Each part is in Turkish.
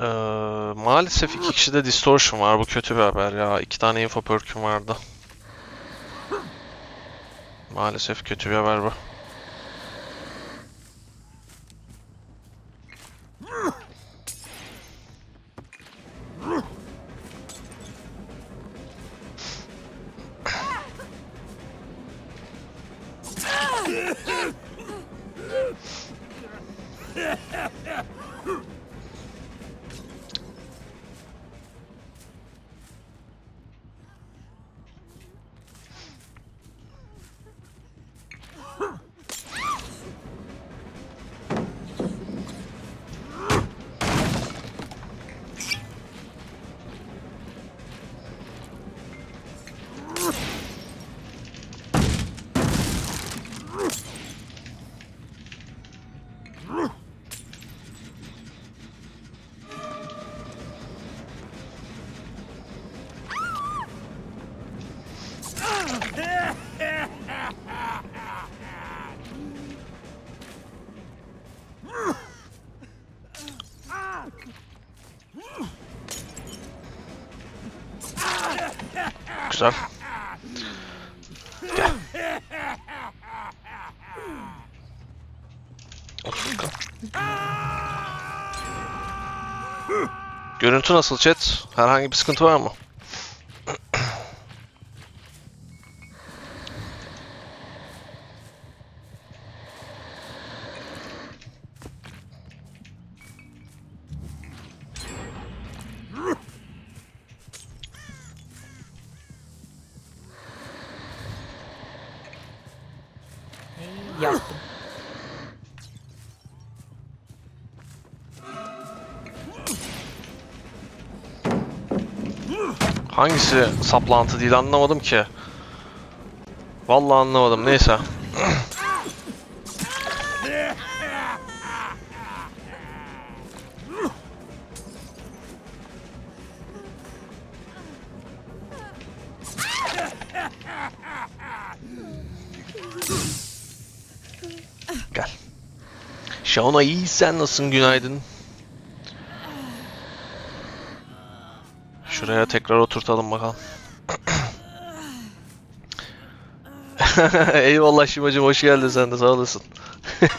Ee, maalesef iki kişide distortion var. Bu kötü bir haber ya. İki tane info perk'üm vardı. Maalesef kötü bir haber bu. Güzel. Görüntü nasıl chat? Herhangi bir sıkıntı var mı? Yaptım. Hangisi saplantı değil anlamadım ki. Vallahi anlamadım. Neyse. Şauna iyi sen nasılsın günaydın. Şuraya tekrar oturtalım bakalım. Eyvallah Şimacım hoş geldin sen de sağ olasın.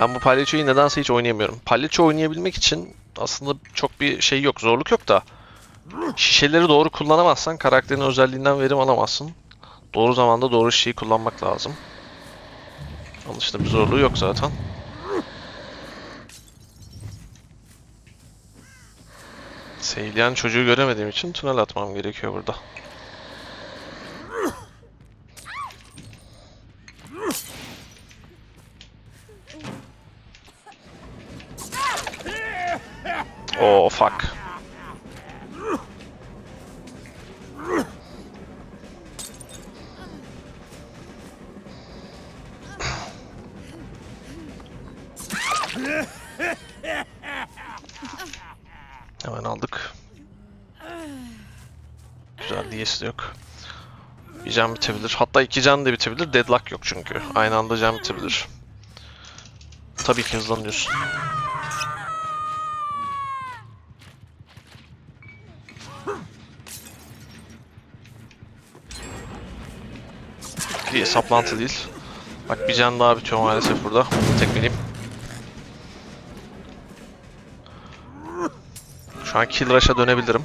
ben bu palyaçoyu nedense hiç oynayamıyorum. Palyaço oynayabilmek için aslında çok bir şey yok, zorluk yok da şişeleri doğru kullanamazsan karakterin özelliğinden verim alamazsın. Doğru zamanda doğru şişeyi kullanmak lazım. Dışında bir zorluğu yok zaten. Seyleyen çocuğu göremediğim için tünel atmam gerekiyor burada. Oh fuck. Hemen aldık. Güzel diyesi de yok. Bir can bitebilir. Hatta iki can da bitebilir. Deadlock yok çünkü. Aynı anda can bitebilir. Tabii ki hızlanıyorsun. Diye saplantı değil. Bak bir can daha bitiyor maalesef burada. Tekmeleyim. Şu an kill rush'a dönebilirim.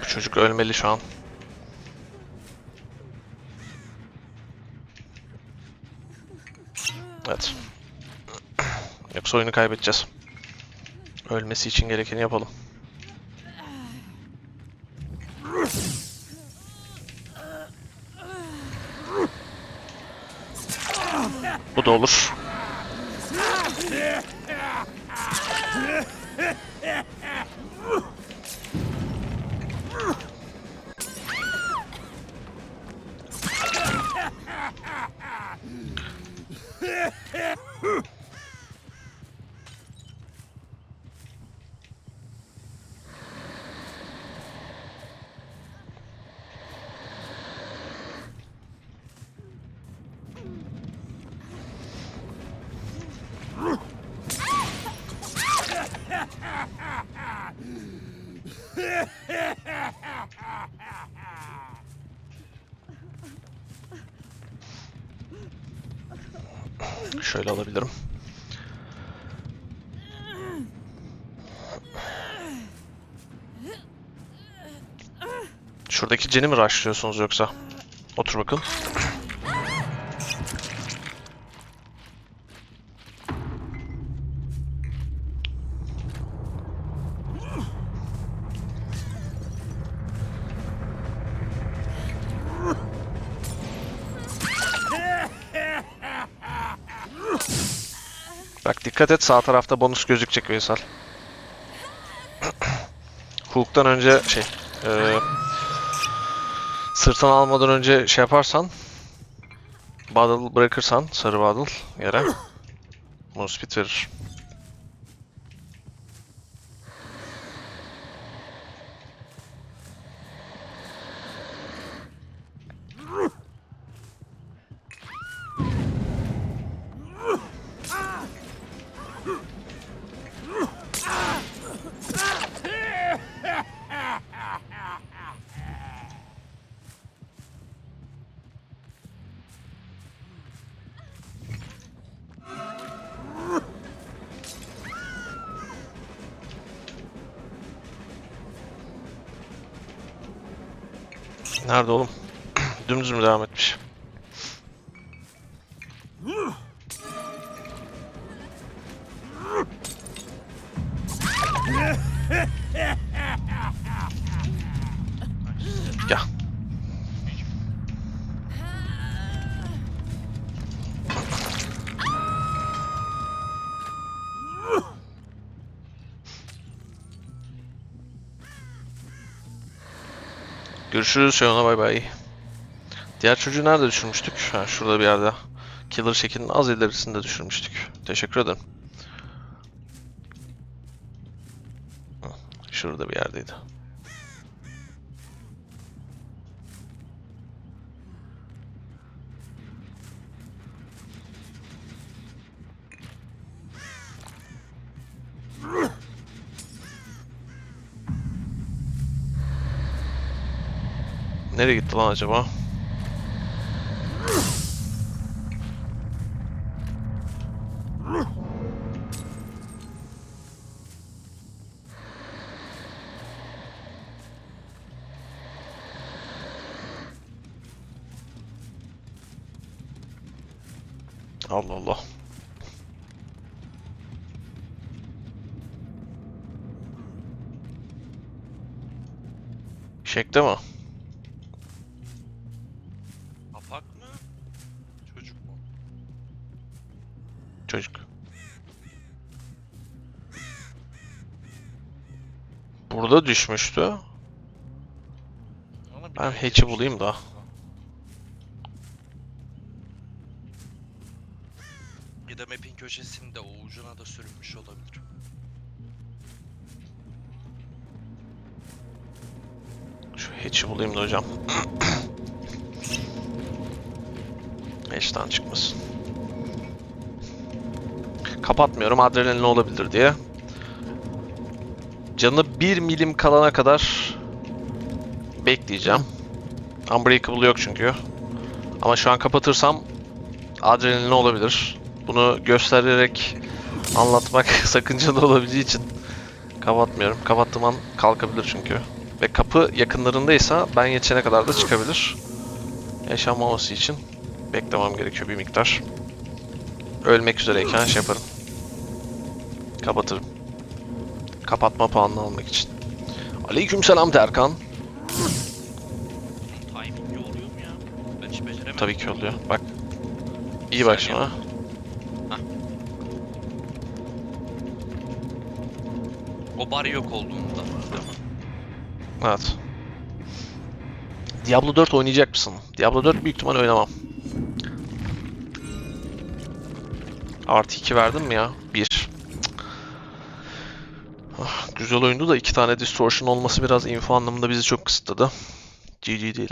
Bu çocuk ölmeli şu an. Evet. Yoksa oyunu kaybedeceğiz. Ölmesi için gerekeni yapalım. Bu da olur. Huh! Şöyle alabilirim. Şuradaki ceni mi rushlıyorsunuz yoksa? Otur bakalım. Bak dikkat et sağ tarafta bonus gözükecek Veysel. Hook'tan önce şey eee sırtını almadan önce şey yaparsan Battle bırakırsan sarı Battle yere speed verir. Nerede oğlum? Dümdüz mü devam etmiş? Görüşürüz Şenol'a bay bay. Diğer çocuğu nerede düşürmüştük? Ha, şurada bir yerde. Killer Shack'in az ilerisinde düşürmüştük. Teşekkür ederim. Şurada bir yerdeydi. Nereye gitti lan acaba? Allah Allah. Şekte mi? Burada düşmüştü. Ben şey hatch'i demiştim bulayım da. Ya da map'in köşesinde o ucuna da sürünmüş olabilir. Şu hatch'i bulayım da hocam. Hatch'ten çıkmasın. Kapatmıyorum adrenalin olabilir diye. Canı 1 milim kalana kadar bekleyeceğim. Unbreakable yok çünkü. Ama şu an kapatırsam adrenalin olabilir. Bunu göstererek anlatmak sakıncalı olabileceği için kapatmıyorum. Kapattığım an kalkabilir çünkü. Ve kapı yakınlarındaysa ben geçene kadar da çıkabilir. Yaşanmaması için beklemem gerekiyor bir miktar. Ölmek üzereyken şey yaparım. Kapatırım. Kapatma puanını almak için. Aleykümselam Terkan. Timingli oluyor mu ya? Ben hiç beceremedim. Tabii ki oluyor. Bak. İyi bak şuna. O bar yok olduğunda. Evet. Diablo 4 oynayacak mısın? Diablo 4 büyük ihtimal oynamam. Artı 2 verdim mi ya? 1. güzel oyundu da iki tane distortion olması biraz info anlamında bizi çok kısıtladı. GG diyelim.